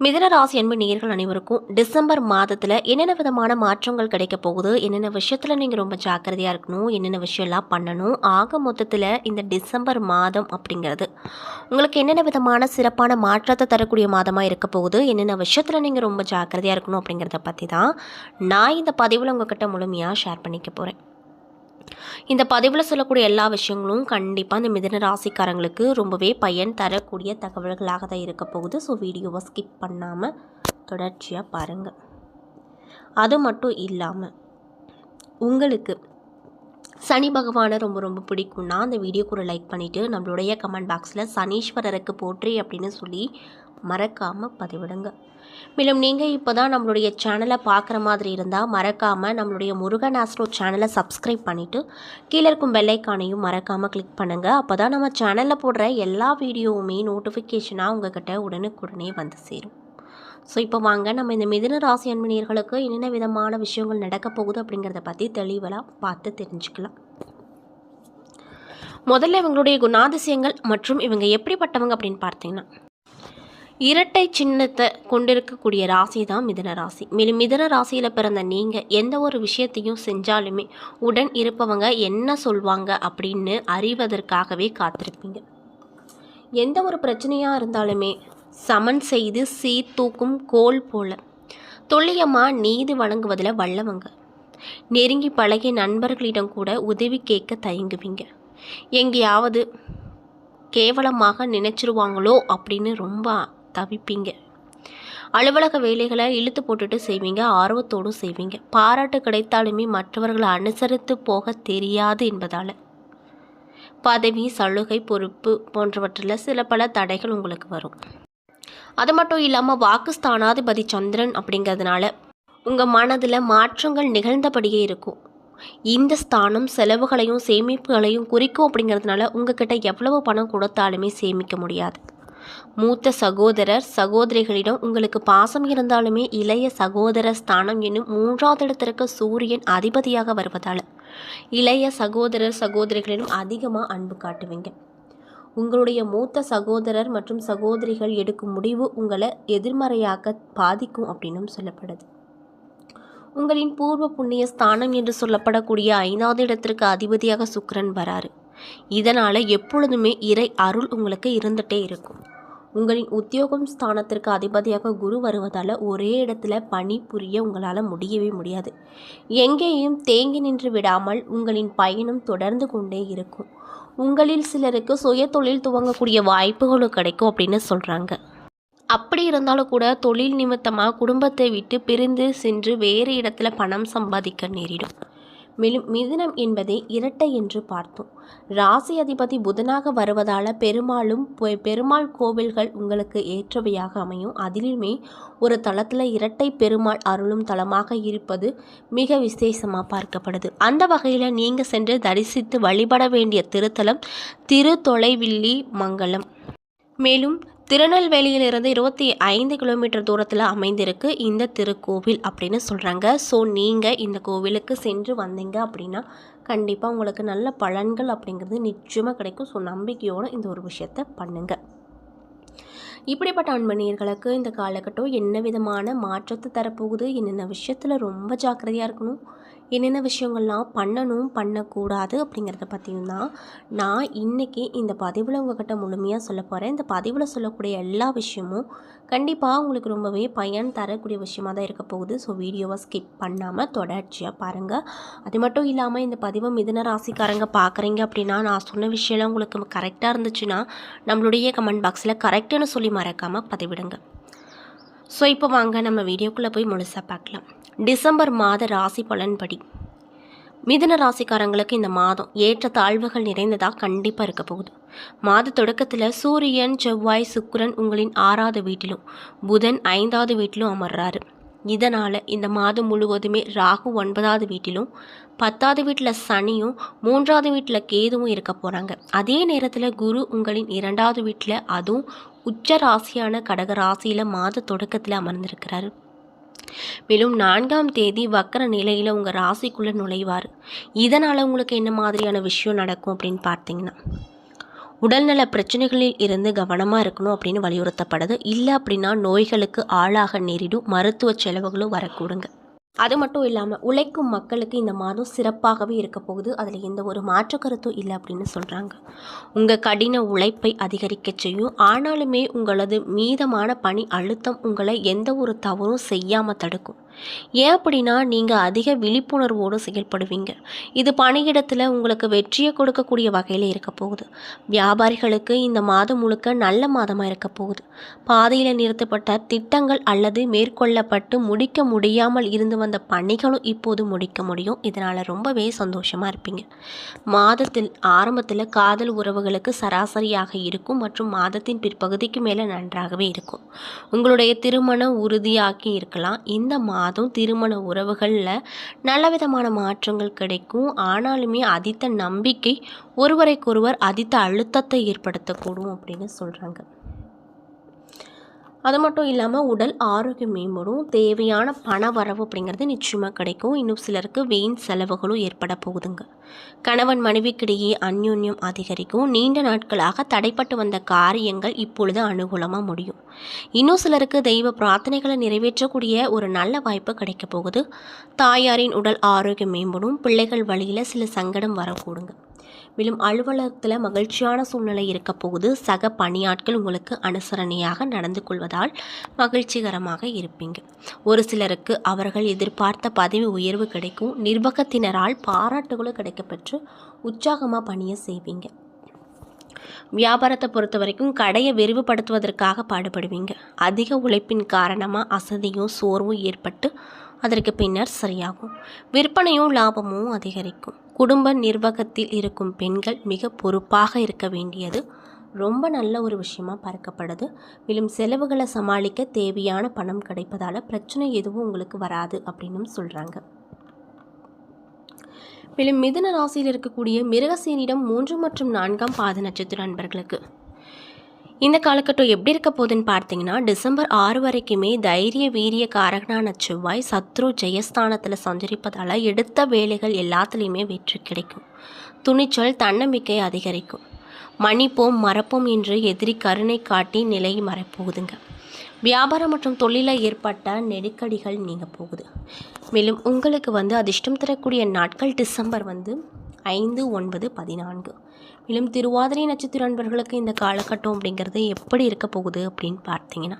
மிதனராசி அன்பு நேர்கள் அனைவருக்கும் டிசம்பர் மாதத்தில் என்னென்ன விதமான மாற்றங்கள் கிடைக்க போகுது? என்னென்ன விஷயத்தில் நீங்கள் ரொம்ப ஜாக்கிரதையாக இருக்கணும்? என்னென்ன விஷயம்லாம் பண்ணணும்? ஆக மொத்தத்தில் இந்த டிசம்பர் மாதம் அப்படிங்கிறது உங்களுக்கு என்னென்ன விதமான சிறப்பான மாற்றத்தை தரக்கூடிய மாதமாக இருக்க போகுது? என்னென்ன விஷயத்தில் நீங்கள் ரொம்ப ஜாக்கிரதையாக இருக்கணும் அப்படிங்கிறத பற்றி தான் நான் இந்த பதிவில் உங்ககிட்ட முழுமையாக ஷேர் பண்ணிக்க போகிறேன் இந்த பதிவில் சொல்லக்கூடிய எல்லா விஷயங்களும் கண்டிப்பாக இந்த மிதன ராசிக்காரங்களுக்கு ரொம்பவே பயன் தரக்கூடிய தகவல்களாக தான் இருக்க போகுது. ஸோ வீடியோவை ஸ்கிப் பண்ணாமல் தொடர்ச்சியாக பாருங்கள் அது மட்டும் இல்லாமல் உங்களுக்கு சனி பகவானை ரொம்ப ரொம்ப பிடிக்கும்னா அந்த வீடியோ கூட லைக் பண்ணிவிட்டு நம்மளுடைய கமெண்ட் பாக்ஸில் சனீஸ்வரருக்கு போற்றி அப்படின்னு சொல்லி மறக்காமல் பதிவிடுங்க. மேலும் நீங்கள் இப்போ தான் நம்மளுடைய சேனலை பார்க்குற மாதிரி இருந்தால் மறக்காமல் நம்மளுடைய முருகன் ஆஸ்ட்ரோ சேனலை சப்ஸ்கிரைப் பண்ணிவிட்டு கீழே இருக்கும் பெல்லைக்கானையும் மறக்காமல் கிளிக் பண்ணுங்கள் அப்போ தான் நம்ம சேனலில் போடுற எல்லா வீடியோவுமே நோட்டிஃபிகேஷனாக உங்ககிட்ட உடனுக்குடனே வந்து சேரும். ஸோ இப்போ வாங்க. நம்ம இந்த மிதின ராசி அன்பினியர்களுக்கு என்னென்ன விதமான விஷயங்கள் நடக்க போகுது அப்படிங்கிறத பற்றி தெளிவலாக பார்த்து தெரிஞ்சுக்கலாம். முதல்ல இவங்களுடைய குணாதிசயங்கள் மற்றும் இவங்க எப்படிப்பட்டவங்க அப்படின்னு பார்த்தீங்கன்னா இரட்டை சின்னத்தை கொண்டிருக்கக்கூடிய ராசி தான் மிதன ராசி. மேலும் மிதன ராசியில் பிறந்த நீங்கள் எந்த ஒரு விஷயத்தையும் செஞ்சாலுமே உடன் இருப்பவங்க என்ன சொல்வாங்க அப்படின்னு அறிவதற்காகவே காத்திருப்பீங்க. எந்த ஒரு பிரச்சனையாக இருந்தாலுமே சமன் செய்து சீர்தூக்கும் கோல் போல துல்லியமாக நீதி வழங்குவதில் வல்லவங்க. நெருங்கி பழகிய நண்பர்களிடம் கூட உதவி கேட்க தயங்குவீங்க. எங்கேயாவது கேவலமாக நினச்சிருவாங்களோ அப்படின்னு ரொம்ப தவிப்பீங்க. அலுவலக வேலைகளை இழுத்து போட்டுட்டு செய்வீங்க ஆர்வத்தோடும் செய்வீங்க. பாராட்டு கிடைத்தாலுமே மற்றவர்களை அனுசரித்து போக தெரியாது என்பதால். பதவி சலுகை பொறுப்பு போன்றவற்றில் சில பல தடைகள் உங்களுக்கு வரும். அது மட்டும் இல்லாமல் வாக்குஸ்தானாதிபதி சந்திரன் அப்படிங்கிறதுனால உங்கள் மனதில் மாற்றங்கள் நிகழ்ந்தபடியே இருக்கும். இந்த ஸ்தானம் செலவுகளையும் சேமிப்புகளையும் குறிக்கும் அப்படிங்கிறதுனால உங்ககிட்ட எவ்வளவு பணம் கொடுத்தாலுமே சேமிக்க முடியாது. மூத்த சகோதரர் சகோதரிகளிடம் உங்களுக்கு பாசம் இருந்தாலுமே இளைய சகோதர ஸ்தானம் என்னும் மூன்றாவது இடத்திற்கு சூரியன் அதிபதியாக வருவதால் இளைய சகோதரர் சகோதரிகளிடம் அதிகமாக அன்பு காட்டுவீங்க. உங்களுடைய மூத்த சகோதரர் மற்றும் சகோதரிகள் எடுக்கும் முடிவு உங்களை எதிர்மறையாக பாதிக்கும் அப்படின்னும் சொல்லப்படுது. உங்களின் பூர்வ புண்ணிய ஸ்தானம் என்று சொல்லப்படக்கூடிய ஐந்தாவது இடத்திற்கு அதிபதியாக சுக்கரன் வராரு. இதனால் எப்பொழுதுமே இறை அருள் உங்களுக்கு இருந்துகிட்டே இருக்கும். உங்களின் உத்தியோகம் ஸ்தானத்திற்கு அதிபதியாக குரு வருவதால் ஒரே இடத்துல பணி புரிய உங்களால் முடியவே முடியாது. எங்கேயும் தேங்கி நின்று விடாமல் உங்களின் பயணம் தொடர்ந்து கொண்டே இருக்கும். உங்களில் சிலருக்கு சுய தொழில் துவங்கக்கூடிய வாய்ப்புகளும் கிடைக்கும் அப்படின்னு சொல்கிறாங்க அப்படி இருந்தாலும் கூட தொழில் நிமித்தமாக குடும்பத்தை விட்டு பிரிந்து சென்று வேறு இடத்துல பணம் சம்பாதிக்க நேரிடும். மேலும் மிதுனம் என்பதே இரட்டை என்று பார்த்தோம். ராசி அதிபதி புதனாக வருவதால் பெருமாளும் பெருமாள் கோவில்கள் உங்களுக்கு ஏற்றவையாக அமையும். அதிலுமே ஒரு தளத்தில் இரட்டை பெருமாள் அருளும் தலமாக இருப்பது மிக விசேஷமாக பார்க்கப்படுது. அந்த வகையில் நீங்கள் சென்று தரிசித்து வழிபட வேண்டிய திருத்தலம் திருத்தொலைவில்லி மங்கலம். மேலும் திருநெல்வேலியிலிருந்து இருபத்தி ஐந்து கிலோமீட்டர் தூரத்தில் அமைந்திருக்கு இந்த திருக்கோவில் அப்படின்னு சொல்கிறாங்க ஸோ நீங்கள் இந்த கோவிலுக்கு சென்று வந்தீங்க அப்படின்னா கண்டிப்பாக உங்களுக்கு நல்ல பலன்கள் அப்படிங்கிறது நிச்சயமாக கிடைக்கும். ஸோ நம்பிக்கையோடு இந்த ஒரு விஷயத்தை பண்ணுங்கள் இப்படிப்பட்ட அன்பணியர்களுக்கு இந்த காலகட்டம் என்ன விதமான மாற்றத்தை தரப்போகுது? என்னென்ன விஷயத்தில் ரொம்ப ஜாக்கிரதையாக இருக்கணும்? என்னென்ன விஷயங்கள்லாம் பண்ணணும் பண்ணக்கூடாது அப்படிங்கிறத பற்றியும் தான் நான் இன்றைக்கி இந்த பதிவில் உங்ககிட்ட முழுமையாக சொல்ல போகிறேன் இந்த பதிவில் சொல்லக்கூடிய எல்லா விஷயமும் கண்டிப்பாக உங்களுக்கு ரொம்பவே பயன் தரக்கூடிய விஷயமாக தான் இருக்க போகுது. ஸோ வீடியோவை ஸ்கிப் பண்ணாமல் தொடர்ச்சியாக பாருங்கள் அது மட்டும் இல்லாமல் இந்த பதிவை மிதன ராசிக்காரங்க பார்க்குறீங்க அப்படின்னா நான் சொன்ன விஷயம்லாம் உங்களுக்கு கரெக்டாக இருந்துச்சுன்னா நம்மளுடைய கமெண்ட் பாக்ஸில் கரெக்டுன்னு சொல்லி மறக்காமல் பதிவிடுங்க. ஸோ இப்போ வாங்க நம்ம வீடியோக்குள்ளே போய் முழுசாக பார்க்கலாம். டிசம்பர் மாத ராசி பலன்படி. மிதுன ராசிக்காரங்களுக்கு இந்த மாதம் ஏற்ற தாழ்வுகள் நிறைந்ததாக கண்டிப்பாக இருக்க போகுது. மாத தொடக்கத்தில் சூரியன் செவ்வாய் சுக்கரன் உங்களின் ஆறாவது வீட்டிலும் புதன் ஐந்தாவது வீட்டிலும் அமர்றாரு. இதனால் இந்த மாதம் முழுவதுமே ராகு ஒன்பதாவது வீட்டிலும் பத்தாவது வீட்டில் சனியும் மூன்றாவது வீட்டில் கேதுவும் இருக்க போகிறாங்க அதே நேரத்தில் குரு உங்களின் இரண்டாவது வீட்டில் அதுவும் உச்ச ராசியான கடக ராசியில் மாத தொடக்கத்தில் அமர்ந்திருக்கிறாரு. மேலும் நான்காம் தேதி வக்கர நிலையில் உங்கள் ராசிக்குள்ளே நுழைவார். இதனால் உங்களுக்கு என்ன மாதிரியான விஷயம் நடக்கும் அப்படின்னு பார்த்தீங்கன்னா உடல்நல பிரச்சனைகளில் இருந்து கவனமாக இருக்கணும் அப்படின்னு வலியுறுத்தப்படுது. இல்லை அப்படின்னா நோய்களுக்கு ஆளாக நேரிடும். மருத்துவ செலவுகளும் வரக்கூடுங்க. அது மட்டும் இல்லாமல் உழைக்கும் மக்களுக்கு இந்த மாதம் சிறப்பாகவே இருக்க போகுது. அதில் எந்த ஒரு மாற்று கருத்தும் இல்லை அப்படின்னு சொல்கிறாங்க உங்கள் கடின உழைப்பை அதிகரிக்க செய்யும். ஆனாலுமே உங்களது மீதமான பணி அழுத்தம் உங்களை எந்த ஒரு தவறும் செய்யாமல் தடுக்கும். ஏன் அப்படின்னா நீங்கள் அதிக விழிப்புணர்வோடு செயல்படுவீங்க. இது பணியிடத்தில் உங்களுக்கு வெற்றியை கொடுக்கக்கூடிய வகையில் இருக்க போகுது. வியாபாரிகளுக்கு இந்த மாதம் முழுக்க நல்ல மாதமாக இருக்க போகுது. பாதையில் நிறுத்தப்பட்ட திட்டங்கள் அல்லது மேற்கொள்ளப்பட்டு முடிக்க முடியாமல் இருந்து வந்த பணிகளும் இப்போது முடிக்க முடியும். இதனால் ரொம்பவே சந்தோஷமாக இருப்பீங்க. மாதத்தில் ஆரம்பத்தில் காதல் உறவுகளுக்கு சராசரியாக இருக்கும் மற்றும் மாதத்தின் பிற்பகுதிக்கு மேலே நன்றாகவே இருக்கும். உங்களுடைய திருமணம் உறுதியாக்கி இருக்கலாம். இந்த அதுவும் திருமண உறவுகளில் நல்ல விதமான மாற்றங்கள் கிடைக்கும். ஆனாலுமே அதித்த நம்பிக்கை ஒருவரைக்கொருவர் அதித்த அழுத்தத்தை ஏற்படுத்தக்கூடும் அப்படின்னு சொல்கிறாங்க அது மட்டும் இல்லாமல் உடல் ஆரோக்கியம் மேம்படும் தேவையான பண வரவு அப்படிங்கிறது நிச்சயமாக கிடைக்கும். இன்னும் சிலருக்கு வீண் செலவுகளும் ஏற்பட போகுதுங்க. கணவன் மனைவிக்கிடையே அந்யோன்யம் அதிகரிக்கும். நீண்ட நாட்களாக தடைப்பட்டு வந்த காரியங்கள் இப்பொழுது அனுகூலமாக முடியும். இன்னும் சிலருக்கு தெய்வ பிரார்த்தனைகளை நிறைவேற்றக்கூடிய ஒரு நல்ல வாய்ப்பு கிடைக்க போகுது. தாயாரின் உடல் ஆரோக்கியம் மேம்படும் பிள்ளைகள் வழியில் சில சங்கடம் வரக்கூடுங்க. மேலும் அலுவலகத்தில் மகிழ்ச்சியான சூழ்நிலை இருக்க போகுது. சக பணியாட்கள் உங்களுக்கு அனுசரணையாக நடந்து கொள்வதால் மகிழ்ச்சிகரமாக இருப்பீங்க. ஒரு சிலருக்கு அவர்கள் எதிர்பார்த்த பதவி உயர்வு கிடைக்கும். நிர்வாகத்தினரால் பாராட்டுகளும் கிடைக்கப்பெற்று உற்சாகமாக பணியை செய்வீங்க. வியாபாரத்தை பொறுத்த வரைக்கும் கடையை விரிவுபடுத்துவதற்காக பாடுபடுவீங்க. அதிக உழைப்பின் காரணமாக அசதியும் சோர்வும் ஏற்பட்டு அதற்கு பின்னர் சரியாகும். விற்பனையும் லாபமும் அதிகரிக்கும். குடும்ப நிர்வாகத்தில் இருக்கும் பெண்கள் மிக பொறுப்பாக இருக்க வேண்டியது ரொம்ப நல்ல ஒரு விஷயமா பார்க்கப்படுது. மேலும் செலவுகளை சமாளிக்க தேவையான பணம் கிடைப்பதால் பிரச்சனை எதுவும் உங்களுக்கு வராது அப்படின்னு சொல்கிறாங்க மேலும் மிதுன ராசியில் இருக்கக்கூடிய மிருகசீனிடம் மூன்று மற்றும் நான்காம் பாத நட்சத்திர நண்பர்களுக்கு இந்த காலகட்டம் எப்படி இருக்க போகுதுன்னு பார்த்தீங்கன்னா டிசம்பர் ஆறு வரைக்குமே தைரிய வீரிய காரகனான செவ்வாய் சத்ரு ஜெயஸ்தானத்தில் சஞ்சரிப்பதால் எடுத்த வேலைகள் எல்லாத்துலேயுமே வெற்றி கிடைக்கும். துணிச்சல் தன்னம்பிக்கை அதிகரிக்கும். மன்னிப்போம் மறப்போம் என்று எதிரி கருணை காட்டி நிலை மறைப்போகுதுங்க. வியாபாரம் மற்றும் தொழிலில் ஏற்பட்ட நெருக்கடிகள் நீங்க போகுது. மேலும் உங்களுக்கு வந்து அதிர்ஷ்டம் தரக்கூடிய நாட்கள் டிசம்பர் வந்து ஐந்து ஒன்பது பதினான்கு. மேலும் திருவாதிரை நட்சத்திர அன்பர்களுக்கு இந்த காலகட்டம் அப்படிங்கிறது எப்படி இருக்க போகுது அப்படின்னு பார்த்தீங்கன்னா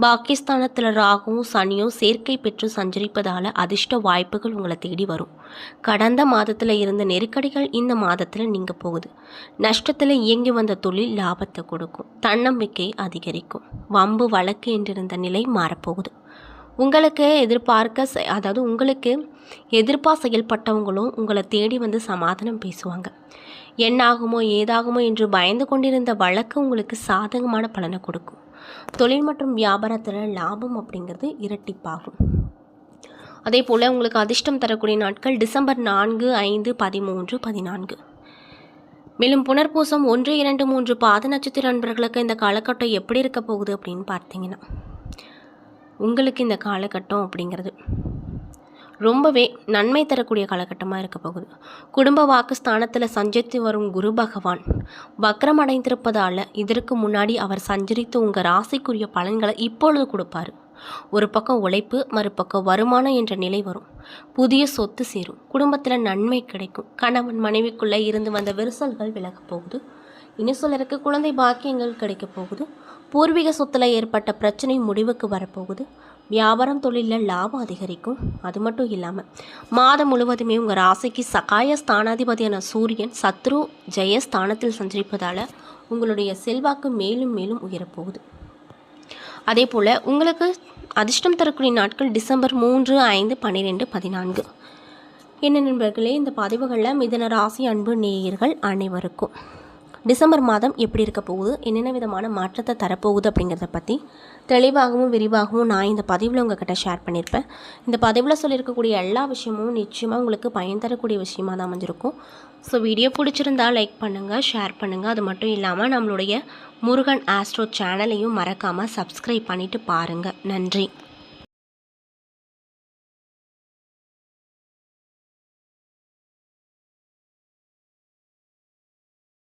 பாகிஸ்தானத்தில் ராகுவும் சனியும் சேர்க்கை பெற்று சஞ்சரிப்பதால் அதிர்ஷ்ட வாய்ப்புகள் உங்களை தேடி வரும். கடந்த மாதத்தில் இருந்த நெருக்கடிகள் இந்த மாதத்தில் நீங்க போகுது. நஷ்டத்தில் இயங்கி வந்த தொழில் லாபத்தை கொடுக்கும். தன்னம்பிக்கை அதிகரிக்கும். வம்பு வழக்கு என்றிருந்த நிலை மாறப்போகுது. உங்களுக்கு எதிர்பார்க்க அதாவது உங்களுக்கு எதிர்ப்பாக செயல்பட்டவங்களும் உங்களை தேடி வந்து சமாதானம் பேசுவாங்க. என்னாகுமோ ஏதாகுமோ என்று பயந்து கொண்டிருந்த வழக்கு உங்களுக்கு சாதகமான பலனை கொடுக்கும். தொழில் மற்றும் வியாபாரத்தில் லாபம் அப்படிங்கிறது இரட்டிப்பாகும். அதே போல் உங்களுக்கு அதிர்ஷ்டம் தரக்கூடிய நாட்கள் டிசம்பர் நான்கு ஐந்து பதிமூன்று பதினான்கு. மேலும் புனர்பூசம் ஒன்று இரண்டு மூன்று பாத நட்சத்திர நண்பர்களுக்கு இந்த காலகட்டம் எப்படி இருக்க போகுது அப்படின்னு பார்த்தீங்கன்னா உங்களுக்கு இந்த காலகட்டம் அப்படிங்கிறது. ரொம்பவே நன்மை தரக்கூடிய காலகட்டமாக இருக்க போகுது. குடும்ப வாக்குஸ்தானத்தில் சஞ்சரித்து வரும் குரு பகவான் வக்ரம் அடைந்திருப்பதால் இதற்கு முன்னாடி அவர் சஞ்சரித்து உங்கள் ராசிக்குரிய பலன்களை இப்பொழுது கொடுப்பாரு. ஒரு பக்கம் உழைப்பு மறுபக்கம் வருமானம் என்ற நிலை வரும். புதிய சொத்து சேரும். குடும்பத்தில் நன்மை கிடைக்கும். கணவன் மனைவிக்குள்ளே இருந்து வந்த விரிசல்கள் விலகப் போகுது. இன்னும் சிலருக்கு குழந்தை பாக்கியங்கள் கிடைக்க போகுது. பூர்வீக சொத்தில் ஏற்பட்ட பிரச்சனை முடிவுக்கு வரப்போகுது. வியாபாரம் தொழிலில் லாபம் அதிகரிக்கும். அது மட்டும் இல்லாமல் மாதம் முழுவதுமே உங்கள் ராசிக்கு சகாய ஸ்தானாதிபதியான சூரியன் சத்ரு ஜெயஸ்தானத்தில் சஞ்சரிப்பதால் உங்களுடைய செல்வாக்கு மேலும் மேலும் உயரப்போகுது. அதே போல் உங்களுக்கு அதிர்ஷ்டம் தரக்கூடிய நாட்கள் டிசம்பர் மூன்று ஐந்து பன்னிரெண்டு பதினான்கு. என்ன நண்பர்களே இந்த பதிவுகளில் மிதன ராசி அன்பு நேயர்கள் அனைவருக்கும் டிசம்பர் மாதம் எப்படி இருக்க போகுது? என்னென்ன விதமான மாற்றத்தை தரப்போகுது அப்படிங்கிறத பற்றி தெளிவாகவும் விரிவாகவும் நான் இந்த பதிவில் உங்ககிட்ட ஷேர் பண்ணியிருப்பேன் இந்த பதிவில் சொல்லியிருக்கக்கூடிய எல்லா விஷயமும் நிச்சயமாக உங்களுக்கு பயன் தரக்கூடிய விஷயமாக தான் அமைஞ்சிருக்கும். ஸோ வீடியோ பிடிச்சிருந்தா லைக் பண்ணுங்கள் ஷேர் பண்ணுங்கள் அது மட்டும் இல்லாமல் நம்மளுடைய முருகன் ஆஸ்ட்ரோ சேனலையும் மறக்காமல் சப்ஸ்கிரைப் பண்ணிவிட்டு பாருங்கள் நன்றி.